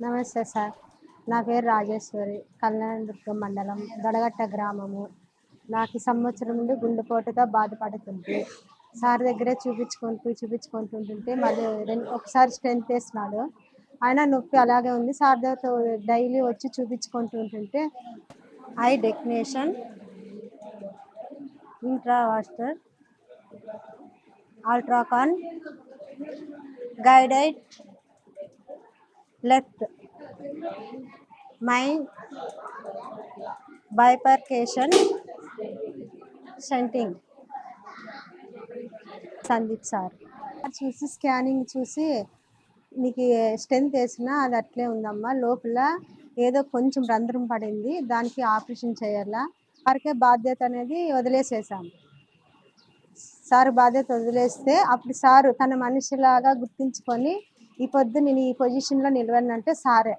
నమస్తే సార్. నా పేరు రాజేశ్వరి. కళ్యాణదుర్గం మండలం దొడగట్ట గ్రామము. నాకు ఈ సంవత్సరం నుండి గుండెపోటుతో బాధపడుతుంది. సార్ దగ్గరే చూపించుకుంటూ చూపించుకుంటుంటుంటే మళ్ళీ రెండు ఒకసారి స్ట్రెంత్ వేసినాడు. ఆయన నొప్పి అలాగే ఉంది. సార్ దగ్గర డైలీ వచ్చి చూపించుకుంటూ ఉంటుంటే ఐ డెక్నేషన్ ఇంట్రావాస్టర్ అల్ట్రాకాన్ గైడైడ్ left. Mind bifurcation సెంటింగ్ Sandeep sir. చూసి స్కానింగ్ చూసి నీకు స్ట్రెంత్ వేసినా అది అట్లే ఉందమ్మా. లోపల ఏదో కొంచెం రంధ్రం పడింది. దానికి ఆపరేషన్ చేయాలా? వారికే బాధ్యత అనేది వదిలేసేసాం. సార్ బాధ్యత వదిలేస్తే అప్పుడు సారు తన మనిషిలాగా గుర్తించుకొని ఈ పొద్దు నేను ఈ పొజిషన్లో నిలవనంటే సారే.